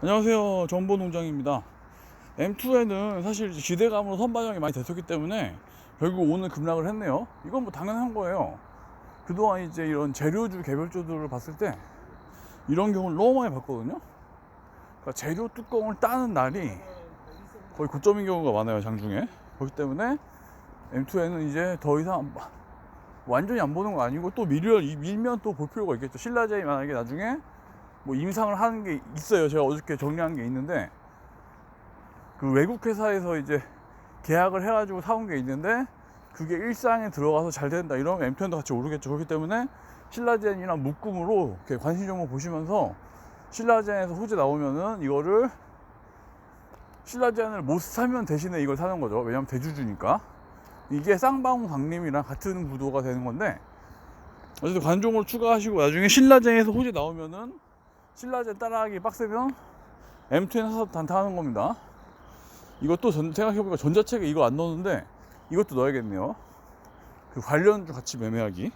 안녕하세요. 정보농장입니다. M2에는 사실 기대감으로 선반영이 많이 됐었기 때문에 결국 오늘 급락을 했네요. 이건 뭐 당연한 거예요. 그동안 이제 이런 재료주 개별주들을 봤을 때 이런 경우를 너무 많이 봤거든요. 그러니까 재료 뚜껑을 따는 날이 거의 고점인 경우가 많아요, 장중에. 그렇기 때문에 M2에는 이제 더 이상 완전히 안 보는 거 아니고 또 밀려, 밀면 또 볼 필요가 있겠죠. 신라제이 만약에 나중에 뭐 임상을 하는 게 있어요. 제가 어저께 정리한 게 있는데 그 외국 회사에서 이제 계약을 해가지고 사온 게 있는데 그게 일상에 들어가서 잘 된다 이러면 M10도 같이 오르겠죠. 그렇기 때문에 신라젠이나 묶음으로 이렇게 관심 정보 보시면서 신라젠에서 호재 나오면은 이거를 신라젠을 못 사면 대신에 이걸 사는 거죠. 왜냐면 대주주니까 이게 쌍방울 강림이랑 같은 구도가 되는 건데 어쨌든 관종으로 추가하시고 나중에 신라젠에서 호재 나오면은 신라젠 따라하기 빡세면 M2에 사서 단타하는 겁니다. 이것도 전, 생각해보니까 전자책에 이거 안 넣었는데 이것도 넣어야겠네요. 그 관련주 같이 매매하기.